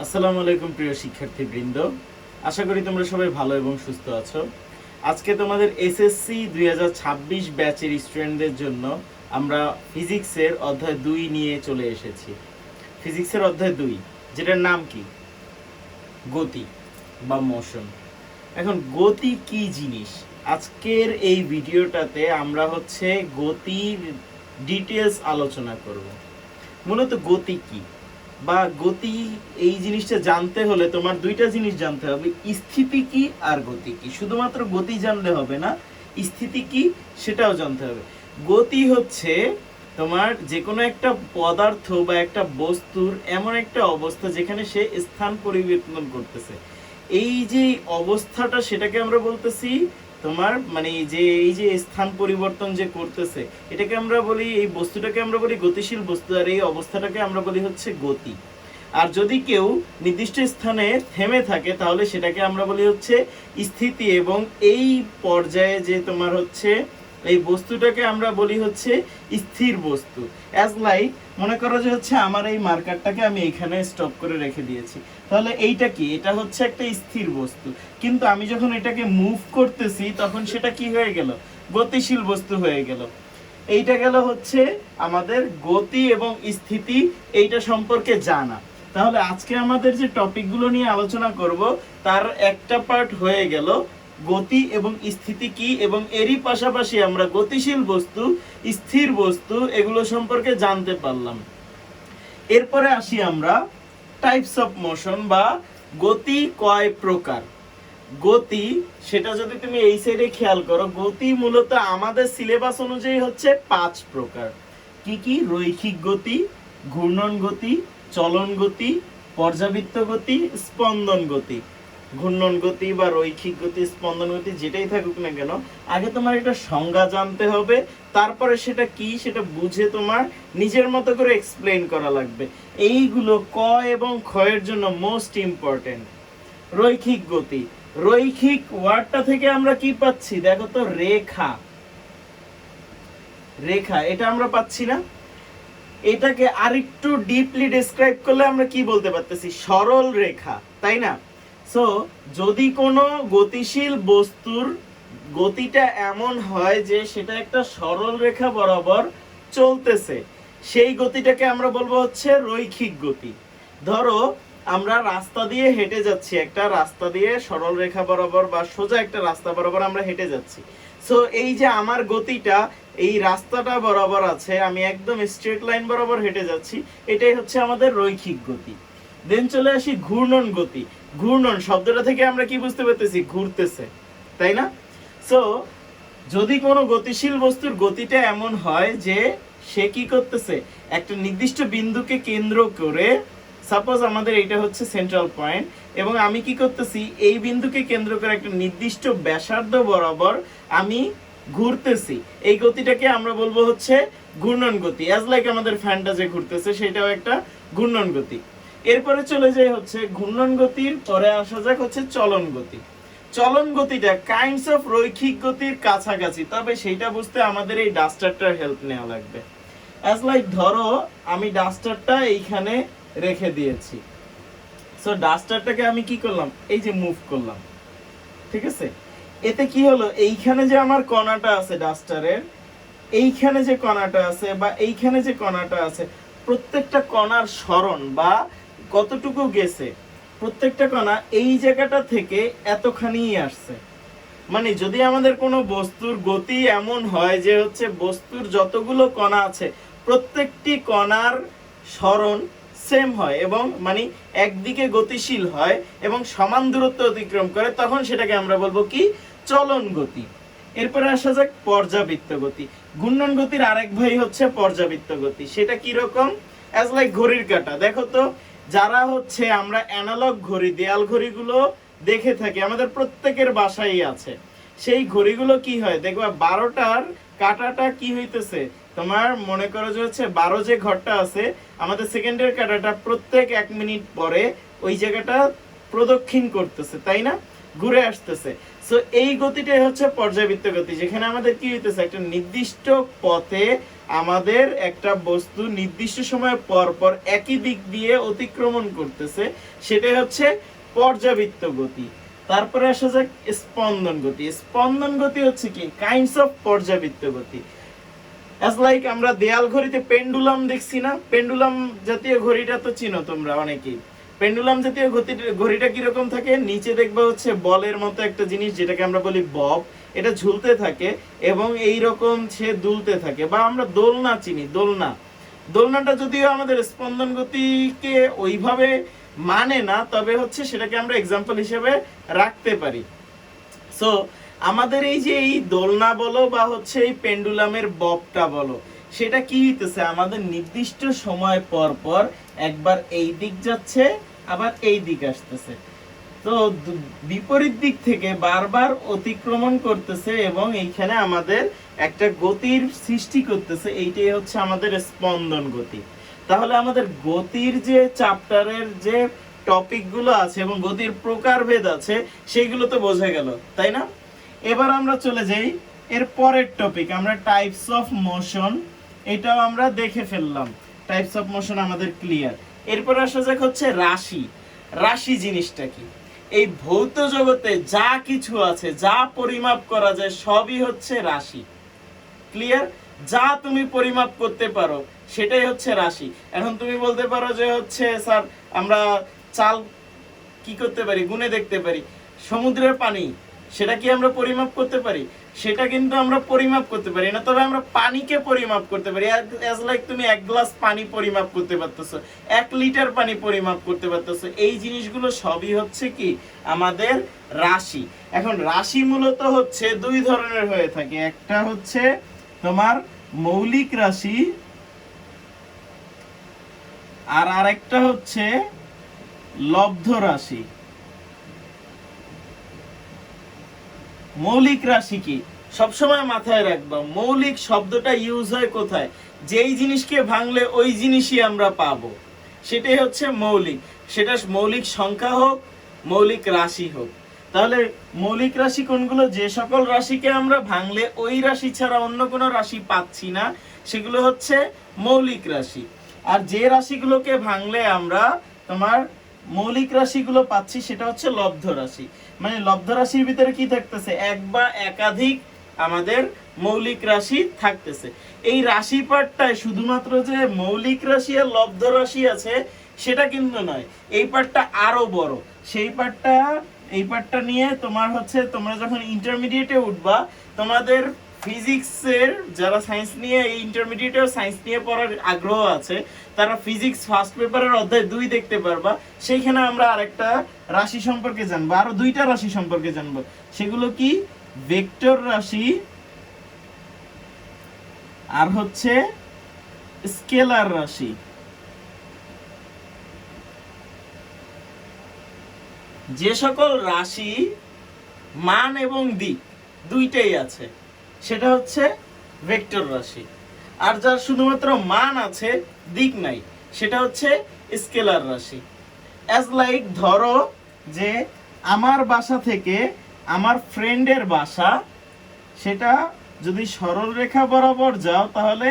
আসসালামু আলাইকুম প্রিয় শিক্ষার্থী বৃন্দ আশা করি তোমরা সবাই ভালো এবং সুস্থ আছো। আজকে তোমাদের এসএসসি দুই হাজার ছাব্বিশ ব্যাচের স্টুডেন্টদের জন্য আমরা ফিজিক্সের অধ্যায় দুই নিয়ে চলে এসেছি। ফিজিক্সের অধ্যায় দুই, যেটার নাম কি? গতি বা মোশন। এখন, গতি কি জিনিস? আজকের এই ভিডিওটাতে আমরা হচ্ছে গতির ডিটেলস আলোচনা করব। মূলত গতি কি? বা গতি, এই জিনিসটা জানতে হলে তোমার দুইটা জিনিস জানতে হবে। স্থিতি কি আর গতি কি? শুধুমাত্র গতি জানলে হবে না, স্থিতি কি সেটাও জানতে হবে। গতি হচ্ছে তোমার যে কোনো একটা পদার্থ বা একটা বস্তুর এমন একটা অবস্থা যেখানে সে স্থান পরিবর্তন করতেছে। এই যে অবস্থাটা সেটাকে আমরা বলতেছি তোমার মানে যে, এই যে স্থান পরিবর্তন যে করতেছে, এটাকে আমরা বলি, এই বস্তুটাকে আমরা বলি গতিশীল বস্তু, আর এই অবস্থাটাকে আমরা বলি হচ্ছে গতি। আর যদি কেউ নির্দিষ্ট স্থানে থেমে থাকে, তাহলে সেটাকে আমরা বলি হচ্ছে স্থিতি এবং এই পর্যায়ে যে তোমার হচ্ছে, এই বস্তুটাকে আমরা বলি হচ্ছে স্থির বস্তু। অ্যাজ লাইক মনে করো যে হচ্ছে আমার এই মার্কারটাকে আমি এখানে স্টপ করে রেখে দিয়েছি। তাহলে এইটা কি? এটা হচ্ছে একটা স্থির বস্তু। কিন্তু আমি যখন এটাকে মুভ করতেছি, তখন সেটা কি হয়ে গেল? গতিশীল বস্তু হয়ে গেল। এইটা গেল হচ্ছে আমাদের গতি এবং স্থিতি, এইটা সম্পর্কে জানা। তাহলে আজকে আমাদের যে টপিকগুলো নিয়ে আলোচনা করব, তার একটা পার্ট হয়ে গেল গতি এবং স্থিতি কি এবং এরই পাশাপাশি আমরা গতিশীল বস্তু, স্থির বস্তু এগুলো সম্পর্কে জানতে পারলাম। এরপরে আসি আমরা টাইপস অফ মোশন বা গতি কয় প্রকার। গতি, সেটা যদি তুমি এই সাইডে খেয়াল করো, গতি মূলত আমাদের সিলেবাস অনুযায়ী হচ্ছে পাঁচ প্রকার। কি কি? রৈখিক গতি, ঘূর্ণন গতি, চলন গতি, পর্যাবৃত্ত গতি, স্পন্দন গতি। ঘূর্ণন গতি বা রৈখিক গতি, স্পন্দন গতি, যেটাই থাকুক না কেন, আগে তোমার এটা সংজ্ঞা জানতে হবে, তারপরে সেটা কি সেটা বুঝে তোমার নিজের মতো করে এক্সপ্লেন করা লাগবে। এইগুলো ক এবং ক্ষয়ের জন্য মোস্ট ইম্পর্টেন্ট রৈখিক গতি। রৈখিক ওয়ার্ডটা থেকে আমরা কি পাচ্ছি? দেখো তো, রেখা। রেখা, এটা আমরা পাচ্ছি না। এটাকে আরেকটু ডিপলি ডেসক্রাইব করলে আমরা কি বলতে পারতেছি? সরল রেখা, তাই না? সো যদি কোনো গতিশীল বস্তুর গতিটা এমন হয় যে সেটা একটা সরল রেখা বরাবর চলতেছে, সেই গতিটাকে আমরা বলব হচ্ছে রৈখিক গতি। ধরো, আমরা রাস্তা দিয়ে হেঁটে যাচ্ছি, একটা রাস্তা দিয়ে সরল রেখা বরাবর বা সোজা একটা রাস্তা বরাবর আমরা হেঁটে যাচ্ছি। সো এই যে আমার গতিটা, এই রাস্তাটা বরাবর আছে, আমি একদম স্ট্রেট লাইন বরাবর হেঁটে যাচ্ছি, এটাই হচ্ছে আমাদের রৈখিক গতি। দেন চলে আসি ঘূর্ণন গতি। ঘূর্ণন শব্দটা থেকে আমরা কি বুঝতে পারতেছি? ঘুরতেছে। তাই না? সো যদি কোনো গতিশীল বস্তুর গতিটা এমন হয় যে সে কি করতেছে? একটা নির্দিষ্ট বিন্দুকে কেন্দ্র করে সাপোজ আমাদের এটা হচ্ছে সেন্ট্রাল পয়েন্ট এবং আমি কি করতেছি? এই বিন্দুকে কেন্দ্র করে একটা নির্দিষ্ট ব্যাসার্ধ বরাবর আমি ঘুরতেছি। এই গতিটাকে আমরা বলব হচ্ছে ঘূর্ণন গতি অ্যাজ লাইক আমাদের ফ্যানটা যে ঘুরতেছে, সেটাও একটা ঘূর্ণন গতি। এরপরে চলে যায় হচ্ছে ঘূর্ণন গতির, পরে আসা যাক হচ্ছে চলন গতি। চলন গতিটা কাইন্ডস অফ রৈখিক গতির কাছাকাছি, তবে সেইটা বুঝতে আমাদের এই ডাস্টারটার হেল্প নেওয়া লাগবে। অ্যাজ লাইক ধরো, আমি ডাস্টারটা এইখানে রেখে দিয়েছি। সো ডাস্টারটাকে আমি কি করলাম? এই যে মুভ করলাম। ঠিক আছে? এতে কি হলো? এইখানে যে আমার কণাটা আছে ডাস্টারের, এইখানে যে কণাটা আছে বা এইখানে যে কণাটা আছে, প্রত্যেকটা কণার স্মরণ বা কতটুকু গেছে? প্রত্যেকটা কণা এই জায়গাটা থেকে এতখানি আসছে। মানে যদি আমাদের কোনো বস্তুর গতি এমন হয় যে হচ্ছে বস্তুর যতগুলো কণা আছে, প্রত্যেকটি কণার স্মরণ সেম হয় এবং মানে একদিকে গতিশীল হয় এবং সমান দূরত্ব অতিক্রম করে, তখন সেটাকে আমরা বলব কি? চলন গতি। এরপরে আসা যাক পর্যাবৃত্ত গতি। ঘূর্ণন গতির আরেক ভাই হচ্ছে পর্যাবৃত্ত গতি। সেটা কি রকম? অ্যাজ লাইক ঘড়ির কাঁটা। দেখো তো যারা হচ্ছে আমরা অ্যানালগ ঘড়ি, দেয়াল ঘড়িগুলো দেখে থাকি, আমাদের প্রত্যেকের বাসায় আছে। সেই ঘড়িগুলো কি হয়? দেখবা বারোটার কাটাটা কি হইতেছে? তোমার মনে করো যে হচ্ছে বারো যে ঘরটা আছে, আমাদের সেকেন্ডের কাটাটা প্রত্যেক এক মিনিট পরে ওই জায়গাটা প্রদক্ষিণ করতেছে, তাই না? ঘুরে আসতেছে। সো এই গতিটাই হচ্ছে পর্যাবৃত্ত গতি, যেখানে আমাদের কি হইতেছে? একটা নির্দিষ্ট পথে আমাদের একটা বস্তু নির্দিষ্ট সময় পর পর একই দিক দিয়ে অতিক্রমণ করতেছে, সেটাই হচ্ছে পর্যাবৃত্ত গতি। তারপরে আসা যাক স্পন্দন গতি। স্পন্দন গতি হচ্ছে কি? কাইন্ডস অফ পর্যাবৃত্ত গতি। অ্যাজ লাইক আমরা দেয়াল ঘড়িতে পেন্ডুলাম দেখছি না? পেন্ডুলাম জাতীয় ঘড়িটা তো চিনো তোমরা অনেকেই। পেন্ডুলাম জাতীয় গতি- ঘড়িটা কীরকম থাকে? নিচে দেখবা হচ্ছে বলের মতো একটা জিনিস যেটাকে আমরা বলি বব। এটা ঝুলতে থাকে এবং এই রকম সে দুলতে থাকে বা আমরা দোলনা চিনি, দোলনা। দোলনাটা যদিও আমাদের স্পন্দন গতিকে ওইভাবে মানে না, তবে হচ্ছে সেটাকে আমরা এক্সাম্পল হিসেবে রাখতে পারি। সো আমাদের এই যে এই দোলনা বলো বা হচ্ছে এই পেন্ডুলামের ববটা বলো, সেটা কি হইতেছে? আমাদের নির্দিষ্ট সময় পর পর একবার এই দিক যাচ্ছে, আবার এই দিক আসতেছে। তো বিপরীত দিক থেকে বারবার অতিক্রমণ করতেছে এবং এইখানে আমাদের একটা গতির সৃষ্টি করতেছে, এইটাই হচ্ছে আমাদের স্পন্দন গতি। তাহলে আমাদের গতির যে চ্যাপ্টারের যে টপিকগুলো আছে এবং গতির প্রকারভেদ আছে সেইগুলো তো বোঝা গেল, তাই না? এবার আমরা চলে যাই এর পরের টপিক, আমরা টাইপস অফ মোশন এটাও আমরা দেখে ফেললাম। টাইপস অফ মোশন আমাদের ক্লিয়ার এরপর আসা যাক হচ্ছে রাশি। রাশি জিনিসটা কি? এই ভৌত জগতে যা কিছু আছে, যা পরিমাপ করা যায়, সবই হচ্ছে রাশি। ক্লিয়ার যা তুমি পরিমাপ করতে পারো, সেটাই হচ্ছে রাশি। এখন তুমি বলতে পারো যে হচ্ছে, স্যার, আমরা চাল কি করতে পারি, গুনে দেখতে পারি। সমুদ্রের পানি। সেটা কি আমরা পরিমাপ করতে পারি? সেটা কিন্তু আমরা পরিমাপ করতে পারি না, তবে আমরা পানিকে পরিমাপ করতে পারি। অ্যাজ লাইক তুমি এক গ্লাস পানি পরিমাপ করতে পারতেছো, এক লিটার পানি পরিমাপ করতে পারতেছো। এই জিনিসগুলো সবই হচ্ছে কি? আমাদের রাশি। এখন রাশি মূলত হচ্ছে দুই ধরনের হয়ে থাকে। একটা হচ্ছে তোমার মৌলিক রাশি, আর আরেকটা হচ্ছে লব্ধ রাশি। মৌলিক রাশি কি? সবসময় মাথায় রাখবা, মৌলিক শব্দটা ইউজ হয় কোথায়? যেই জিনিসকে ভাঙলে ওই জিনিসই আমরা পাবো। সেটাই হচ্ছে মৌলিক। সেটা মৌলিক সংখ্যা হোক, মৌলিক রাশি হোক। তাহলে মৌলিক রাশি কোনগুলো? যে সকল রাশিকে আমরা ভাঙলে ওই রাশি ছাড়া অন্য কোনো রাশি পাচ্ছি না, সেগুলো হচ্ছে মৌলিক রাশি। আর যে রাশিগুলোকে ভাঙলে আমরা তোমার মৌলিক রাশিগুলো পাচ্ছি, সেটা হচ্ছে লব্ধ রাশি। মানে লব্ধ রাশির ভিতরে কি থাকতেছে? এক বা একাধিক আমাদের মৌলিক রাশি থাকতেছে। এই রাশি পাঠটায় শুধুমাত্র যে মৌলিক রাশি আর লব্ধ রাশি আছে, সেটা কিন্তু নয়। এই পাঠটা আরও বড়। সেই পাঠটা, এই পাঠটা নিয়ে তোমার হচ্ছে, তোমরা যখন ইন্টারমিডিয়েটে উঠবা, তোমাদের ফিজিক্সের যারা সায়েন্স নিয়ে, এই ইন্টারমিডিয়েটেও সায়েন্স নিয়ে পড়ার আগ্রহ আছে, তারা ফিজিক্স ফার্স্ট পেপারের অধ্যায় দুই দেখতে পারবা। সেইখানে আমরা আরেকটা রাশি সম্পর্কে জানব, আরও দুইটা রাশি সম্পর্কে জানব। সেগুলো কি? ভেক্টর রাশি আর হচ্ছে স্কেলার রাশি। যে সকল রাশি, মান এবং দিক দুইটাই আছে। সেটা হচ্ছে ভেক্টর রাশি। আর যার শুধুমাত্র মান আছে, দিক নাই, সেটা হচ্ছে স্কেলার রাশি। অ্যাজ লাইক ধরো যে আমার বাসা থেকে আমার ফ্রেন্ডের বাসা, সেটা যদি সরল রেখা বরাবর যাও তাহলে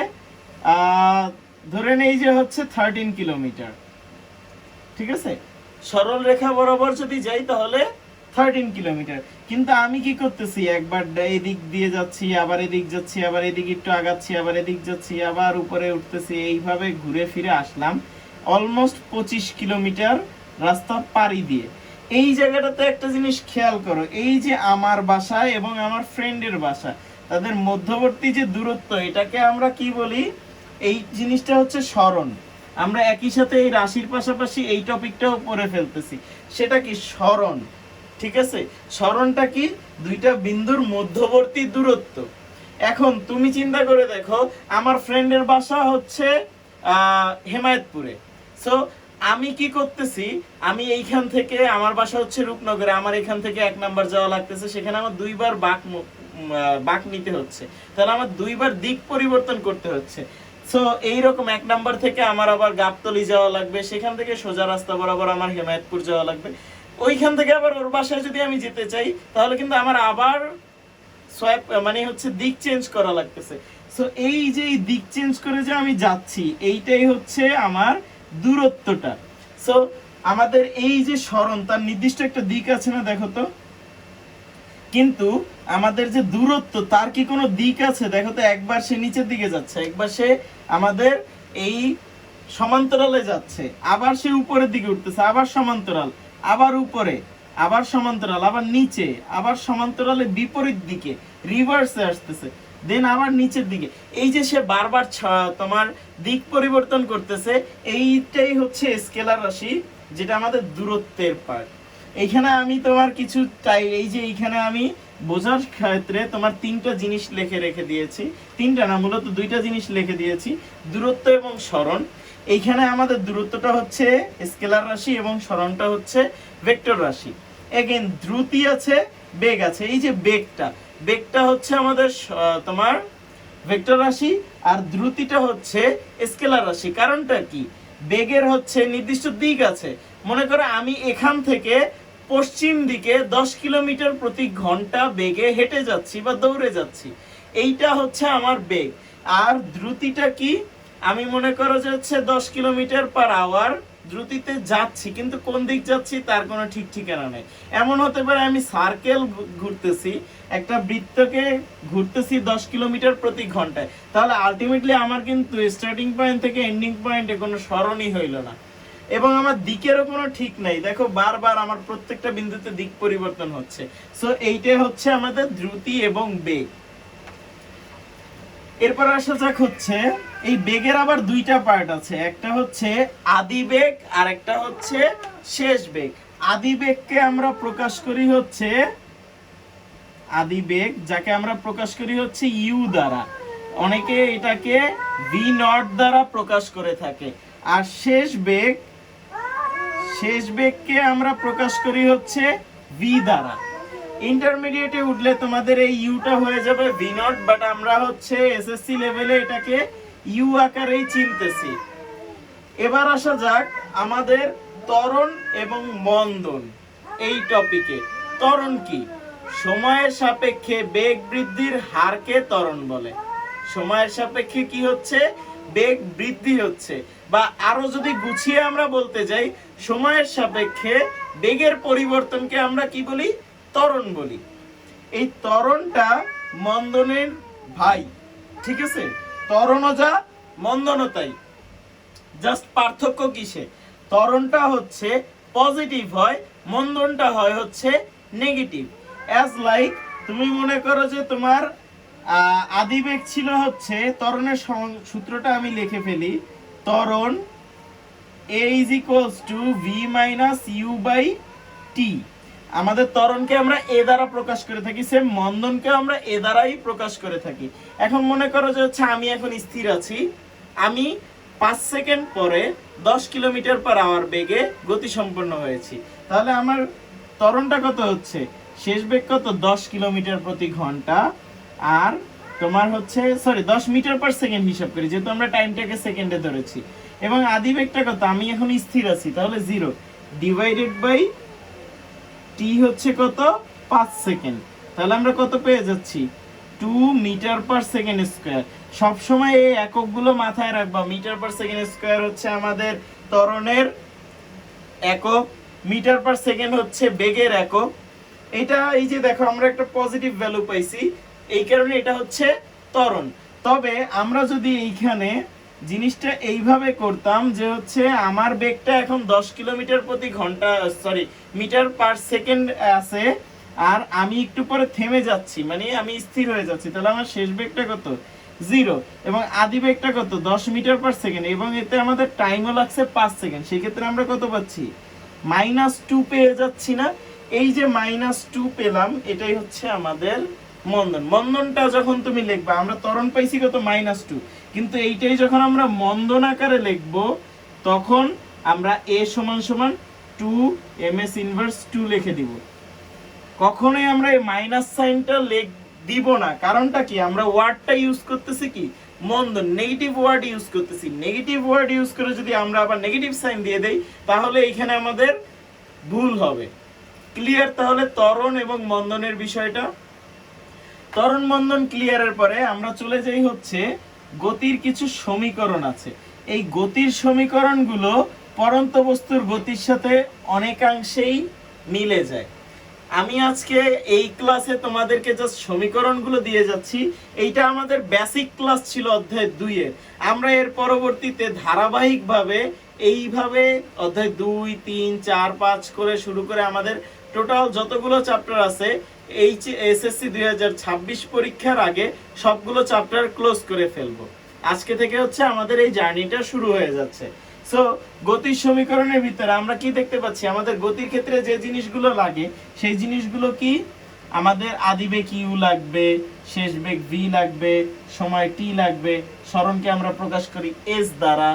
ধরে নেই যে হচ্ছে থার্টিন কিলোমিটার ঠিক আছে? সরল রেখা বরাবর যদি যাই তাহলে থার্টিন কিলোমিটার কিন্তু আমি কি করতেছি? একবার এদিক দিয়ে যাচ্ছি, আবার এদিক যাচ্ছি, আবার এদিক একটু আগাচ্ছি, আবার এদিক যাচ্ছি, আবার উপরে উঠতেছি। এইভাবে ঘুরে ফিরে আসলাম অলমোস্ট পঁচিশ কিলোমিটার রাস্তা পাড়ি দিয়ে। এই জায়গাটাতে একটা জিনিস খেয়াল করো, এই যে আমার বাসা এবং আমার ফ্রেন্ডের বাসা, তাদের মধ্যবর্তী যে দূরত্ব, এটাকে আমরা কি বলি? এই জিনিসটা হচ্ছে স্মরণ। আমরা একই সাথে এই রাশির পাশাপাশি এই টপিকটাও পড়ে ফেলতেছি। সেটা কি? স্মরণ। ঠিক আছে? স্মরণটা কি? দুইটা বিন্দুর মধ্যবর্তী দূরত্ব। এখন তুমি চিন্তা করে দেখো, আমার ফ্রেন্ডের বাসা হচ্ছে হেমায়েতপুরে। সো আমি কি করতেছি? আমি এইখান থেকে, আমার বাসা হচ্ছে রূপনগরে, আমার এখান থেকে এক নাম্বার যাওয়া লাগতেছে। সেখানে আমার দুইবার বাক বাক নিতে হচ্ছে। তাহলে আমার দুইবার দিক পরিবর্তন করতে হচ্ছে। সো এইরকম এক নাম্বার থেকে আমার আবার গাবতলি যাওয়া লাগবে, সেখান থেকে সোজা রাস্তা বরাবর আমার হেমায়তপুর যাওয়া লাগবে। ওইখান থেকে আবার ওর বাসায় যদি আমি যেতে চাই, তাহলে কিন্তু আমার আবার সোয়াইপ মানে হচ্ছে দিক চেঞ্জ করা লাগতেছে। সো এই যে দিক চেঞ্জ করে যে আমি যাচ্ছি, এইটাই হচ্ছে আমার দূরত্বটা। সো আমাদের এই যে স্মরণ, তার নির্দিষ্ট একটা দিক আছে না, দেখো তো? কিন্তু আমাদের যে দূরত্ব, তার কি কোনো দিক আছে? দেখো তো, একবার সে নিচের দিকে যাচ্ছে, একবার সে আমাদের এই সমান্তরালে যাচ্ছে, আবার সে উপরের দিকে উঠতেছে, আবার সমান্তরাল। আবার উপরে, আবার সমান্তরাল, আবার নিচে, আবার সমান্তরালে বিপরীত দিকে রিভার্সে আসতেছে দেন আবার নিচের দিকে। এই যে সে বারবার তোমার দিক পরিবর্তন করতেছে, এইটাই হচ্ছে স্কেলার রাশি, যেটা আমাদের দূরত্বের পার্ট এখানে আমি তোমার কিছু চাই, এই যে এইখানে আমি বোঝার ক্ষেত্রে তোমার তিনটা জিনিস লিখে রেখে দিয়েছি। তিনটা না, মূলত দুইটা জিনিস লিখে দিয়েছি। দূরত্ব এবং স্মরণ। এইখানে আমাদের দূরত্বটা হচ্ছে স্কেলার রাশি এবং স্মরণটা হচ্ছে ভেক্টর রাশি। এগেন দ্রুতি আছে, বেগ আছে। এই যে বেগটা বেগটা হচ্ছে আমাদের তোমার ভেক্টর রাশি আর দ্রুতিটা হচ্ছে স্কেলার রাশি। কারণটা কি? বেগের হচ্ছে নির্দিষ্ট দিক আছে। মনে করো আমি এখান থেকে পশ্চিম দিকে দশ কিলোমিটার প্রতি ঘণ্টা বেগে হেঁটে যাচ্ছি বা দৌড়ে যাচ্ছি। এইটা হচ্ছে আমার বেগ। আর দ্রুতিটা কি? আমি মনে করো যে হচ্ছে দশ কিলোমিটার পার আওয়ার দ্রুতিতে যাচ্ছি, কিন্তু কোন দিক যাচ্ছি তার কোনো ঠিক ঠিকানা নেই। এমন হতে পারে আমি সার্কেল ঘুরতেছি, একটা বৃত্তকে ঘুরতেছি দশ কিলোমিটার প্রতি ঘন্টায়। তাহলে আলটিমেটলি আমার কিন্তু স্টার্টিং পয়েন্ট থেকে এন্ডিং পয়েন্টে কোনো স্মরণই হইল না। এবং আমার দিকেরও কোনো ঠিক নাই। দেখো, বারবার আমার প্রত্যেকটা বিন্দুতে দিক পরিবর্তন হচ্ছে। সো এইটাই হচ্ছে আমাদের দ্রুতি এবং বেগ। এরপর আসা যাক হচ্ছে, এই বেগের আবার দুইটা পার্ট আছে। একটা হচ্ছে আদি বেগ, আর একটা হচ্ছে শেষ বেগ। আদি বেগকে আমরা প্রকাশ করি হচ্ছে আদি বেগ, যাকে আমরা প্রকাশ করি হচ্ছে ইউ দ্বারা। অনেকে এটাকে ভি নট দ্বারা প্রকাশ করে থাকে। আর শেষ বেগ, শেষ বেগকে আমরা প্রকাশ করি হচ্ছে ভি দ্বারা। ইন্টারমিডিয়েটে উঠলে তোমাদের এই ইউটা হয়ে যাবে ভি নট বাট আমরা হচ্ছে এসএসসি লেভেলে এটাকে ইউ আকারেই চিনতেছি। এবার আসা যাক আমাদের তরণ এবং মন্দন এই টপিকে ত্বরণ কি? সময়ের সাপেক্ষে বেগ বৃদ্ধির হারকে ত্বরণ বলে। সময়ের সাপেক্ষে কি হচ্ছে? বেগ বৃদ্ধি হচ্ছে। বা আরও যদি গুছিয়ে আমরা বলতে যাই, সময়ের সাপেক্ষে বেগের পরিবর্তনকে আমরা কি বলি? ত্বরণ বলি। এই তরণটা মন্দনের ভাই, ঠিক আছে? ত্বরণও যা মন্দনও তাই জাস্ট পার্থক্য কিসে? তরণটা হচ্ছে পজিটিভ হয়, মন্দনটা হয় হচ্ছে নেগেটিভ। অ্যাজ লাইক তুমি মনে করো যে তোমার আদিবেগ ছিল হচ্ছে তরণের সূত্রটা আমি লিখে ফেলি। তরণ a is equals to v minus u by t আমাদের তরণকে আমরা এ দ্বারা প্রকাশ করে থাকি সেম মন্দনকে আমরা এ দ্বারাই প্রকাশ করে থাকি। এখন মনে করো যে হচ্ছে আমি এখন স্থির আছি। আমি পাঁচ সেকেন্ড পরে দশ কিলোমিটার পার আওয়ার বেগে গতি সম্পন্ন হয়েছি। তাহলে আমার তরণটা কত হচ্ছে? শেষ বেগ কত? দশ কিলোমিটার প্রতি ঘণ্টা। আর তোমার হচ্ছে সরি দশ মিটার পার সেকেন্ড হিসাব করি, যেহেতু আমরা টাইমটাকে সেকেন্ডে ধরেছি। এবং আদি বেগটা কত? আমি এখন স্থির আছি, তাহলে জিরো ডিভাইডেড বাই টি হচ্ছে কত? পাঁচ সেকেন্ড। তাহলে আমরা কত পেয়ে যাচ্ছি? Two metre per second square সবসময় এই এককগুলো মাথায় রাখবা। মিটার পার সেকেন্ড স্কোয়ার হচ্ছে আমাদের ত্বরণের একক। মিটার পার সেকেন্ড হচ্ছে বেগের একক। এটা এই যে দেখো, আমরা একটা পজিটিভ ভ্যালু পাইছি। এই কারণে এটা হচ্ছে ত্বরণ। তবে আমরা যদি এইখানে জিনিসটা এইভাবে করতাম যে হচ্ছে আমার বেগটা এখন দশ কিলোমিটার প্রতি ঘণ্টা সরি মিটার পার সেকেন্ড আছে, আর আমি একটু পরে থেমে যাচ্ছি মানে আমি স্থির হয়ে যাচ্ছি। তাহলে আমার শেষ বেগটা কত? জিরো। এবং আদি বেগটা কত? দশ মিটার পার সেকেন্ড। এবং এতে আমাদের টাইমও লাগছে পাঁচ সেকেন্ড। সেক্ষেত্রে আমরা কত পাচ্ছি? মাইনাস টু পেয়ে যাচ্ছি না। এই যে মাইনাস টু পেলাম, এটাই হচ্ছে আমাদের মন্দন। মন্দনটা যখন তুমি লিখবা, আমরা ত্বরণ পাইছি কত? Minus two. কিন্তু এইটাই যখন আমরা মন্দন আকারে লিখব, তখন আমরা এ সমান সমান two m s inverse two লিখে দিব। কখনোই আমরা এই মাইনাস সাইনটা লেখ দিব না। কারণটা কি? আমরা ওয়ার্ডটা ইউজ করতেছি কি? মন্দ নেগেটিভ ওয়ার্ড ইউজ করতেছি। নেগেটিভ ওয়ার্ড ইউজ করে যদি আমরা আবার নেগেটিভ সাইন দিয়ে দেই, তাহলে এখানে আমাদের ভুল হবে। ক্লিয়ার তাহলে তরণ এবং মন্দনের বিষয়টা। ত্বরণ, মন্দন ক্লিয়ারের পরে আমরা চলে যাই হচ্ছে গতির কিছু সমীকরণ আছে। এই গতির সমীকরণগুলো পরন্ত বস্তুর গতির সাথে অনেকাংশেই মিলে যায়। আমি আজকে এই ক্লাসে তোমাদেরকে জাস্ট সমীকরণগুলো দিয়ে যাচ্ছি। এইটা আমাদের বেসিক ক্লাস ছিল অধ্যায় দুইয়ে আমরা এর পরবর্তীতে ধারাবাহিকভাবে এইভাবে অধ্যায় দুই, তিন, চার, পাঁচ করে শুরু করে আমাদের টোটাল যতগুলো চ্যাপ্টার আছে এইচ এসএসসি দুই হাজার ছাব্বিশ পরীক্ষার আগে সবগুলো চ্যাপ্টার ক্লোজ করে ফেলব। আজকে থেকে হচ্ছে আমাদের এই জার্নিটা শুরু হয়ে যাচ্ছে। সো গতির সমীকরণের ভিতরে আমরা কি দেখতে পাচ্ছি? আমাদের গতির ক্ষেত্রে যে জিনিসগুলো লাগে, সেই জিনিসগুলো কি? আমাদের আদি বেগ ইউ লাগবে, শেষ বেগ ভি লাগবে, সময় টি লাগবে, স্মরণকে আমরা প্রকাশ করি এস দ্বারা।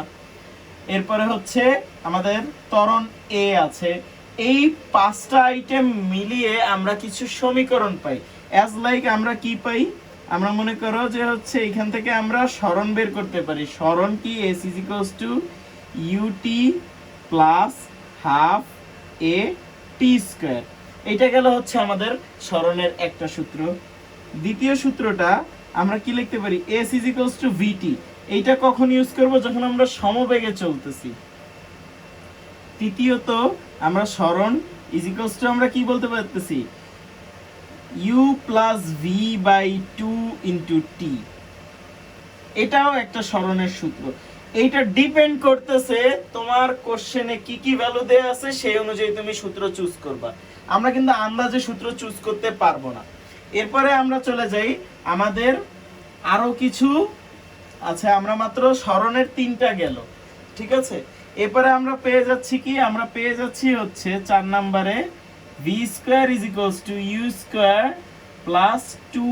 এরপরে হচ্ছে আমাদের ত্বরণ এ আছে। এই পাঁচটা আইটেম মিলিয়ে আমরা কিছু সমীকরণ পাই। অ্যাজ লাইক আমরা কি পাই? আমরা মনে করো যে হচ্ছে এখান থেকে আমরা স্মরণ বের করতে পারি। স্মরণ কি? S is equals to u t plus half a t square এটা গেল হচ্ছে আমাদের স্মরণের একটা সূত্র। দ্বিতীয় সূত্রটা আমরা কি লিখতে পারি? S is equals to VT এইটা কখন ইউজ করব? যখন আমরা সমবেগে চলতেছি। তৃতীয়ত আমরা স্মরণ ইজ ইকুয়ালস টু আমরা কি বলতে পারতেছি? U plus v by two into t এটাও একটা স্মরণের সূত্র। এইটা ডিপেন্ড করতেছে তোমার কোশ্চেনে কি কি ভ্যালু দেয়া আছে, সেই অনুযায়ী তুমি সূত্র চুজ করবা। আমরা কিন্তু আন্দাজে সূত্র চুজ করতে পারব না। এরপরে আমরা চলে যাই। আমাদের আরও কিছু আচ্ছা আমরা মাত্র স্মরণের তিনটা গেল। ঠিক আছে? এরপরে আমরা পেয়ে যাচ্ছি কি? আমরা পেয়ে যাচ্ছি হচ্ছে চার নম্বরে v square is equals to u square plus two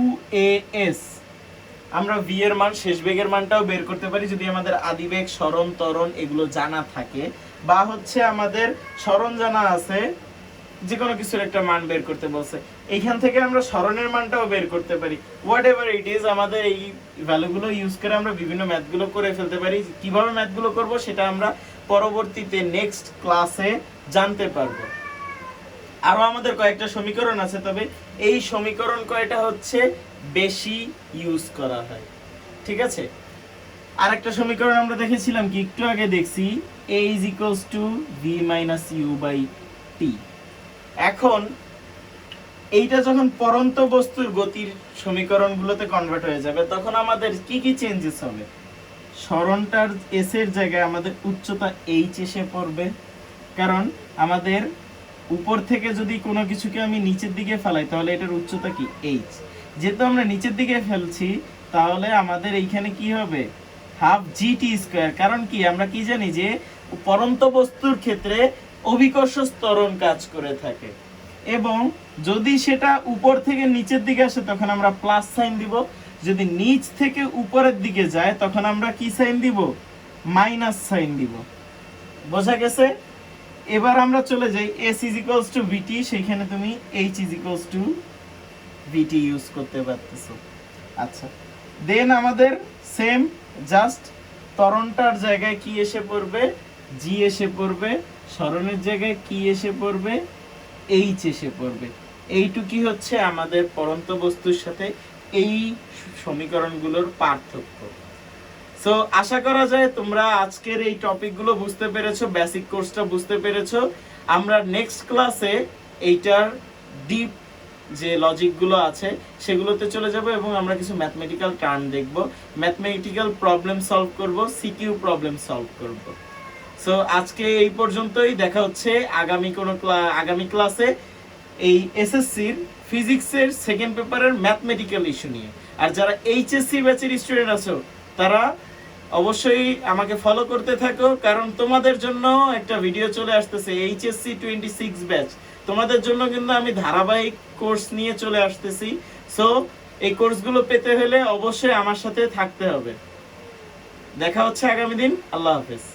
আমরা ভি এর মান, শেষ বেগের মানটাও বের করতে পারি যদি আমাদের আদিবেগ স্মরণ, ত্বরণ এগুলো জানা থাকে। বা হচ্ছে আমাদের স্মরণ জানা আছে যে কোনো কিছুর একটা মান বের করতে বলছে। এইখান থেকে আমরা স্মরণের মানটাও বের করতে পারি। হোয়াট এভার ইট ইজ আমাদের এই ভ্যালুগুলো ইউজ করে আমরা বিভিন্ন ম্যাথগুলো করে ফেলতে পারি। কীভাবে ম্যাথগুলো করব, সেটা আমরা পরবর্তীতে নেক্সট ক্লাসে জানতে পারব। আরও আমাদের কয়েকটা সমীকরণ আছে, তবে এই সমীকরণ কয়টা হচ্ছে? বেশি ইউজ করা হয়। ঠিক আছে? আরেকটা সমীকরণ আমরা দেখেছিলাম কি? একটু আগে দেখছি, a is equals to v minus u by t এখন, এইটা যখন পরন্ত বস্তুর গতির সমীকরণগুলোতে কনভার্ট হয়ে যাবে, তখন আমাদের কি কি চেঞ্জেস হবে? স্মরণটার এস এর জায়গায় আমাদের উচ্চতা এইচ এসে পড়বে। কারণ আমাদের উপর থেকে যদি কোনো কিছুকে আমি নিচের দিকে ফেলাই, তাহলে এটার উচ্চতা কি? এইচ যেহেতু আমরা নিচের দিকে ফেলছি, তাহলে আমাদের এইখানে কি হবে? হাফ জি টি স্কোয়ার কারণ কি? আমরা কি জানি যে পরন্ত বস্তুর ক্ষেত্রে অভিকর্ষ স্তরণ কাজ করে থাকে। এবং যদি সেটা উপর থেকে নিচের দিকে আসে, তখন আমরা প্লাস সাইন দিব। যদি নিচ থেকে উপরের দিকে যায়, তখন আমরা কি সাইন দিব? মাইনাস সাইন দিব। বোঝা গেছে? এবার আমরা চলে যাই। S is equals two v t সেইখানে তুমি h is equals to v t use করতে পারতেছো। আচ্ছা। দেন আমাদের সেম জাস্ট তরণটার জায়গায় কি এসে পড়বে? জি এসে পড়বে। স্মরণের জায়গায় কি এসে পড়বে? এইচ এসে পড়বে। এইটুকি হচ্ছে? আমাদের পরন্ত বস্তুর সাথে এই সমীকরণগুলোর পার্থক্য। সো আশা করা যায় তোমরা আজকের এই টপিকগুলো বুঝতে পেরেছ বেসিক কোর্সটা বুঝতে পেরেছ। আমরা নেক্সট ক্লাসে এইটার ডিপ যে লজিকগুলো আছে, সেগুলোতে চলে যাব এবং আমরা কিছু ম্যাথমেটিক্যাল টার্ম দেখব। ম্যাথমেটিক্যাল প্রবলেম সলভ করব সিকিউ প্রবলেম সলভ করব। সো আজকে এই পর্যন্তই। দেখা হচ্ছে আগামী কোনো আগামী ক্লাসে এই এসএসসির ফিজিক্সের সেকেন্ড পেপারের ম্যাথমেটিক্যাল ইস্যু নিয়ে। আর যারা এইচএসসি ব্যাচের স্টুডেন্ট আছো, তারা অবশ্যই আমাকে ফলো করতে থাকো, কারণ তোমাদের জন্য একটা ভিডিও চলে আসতেছে এইচএসসি টোয়েন্টি সিক্স ব্যাচ তোমাদের জন্য কিন্তু আমি ধারাবাহিক কোর্স নিয়ে চলে আসতেছি। সো এই কোর্সগুলো পেতে হলে অবশ্যই আমার সাথে থাকতে হবে। দেখা হচ্ছে আগামী দিন। আল্লাহ হাফেজ।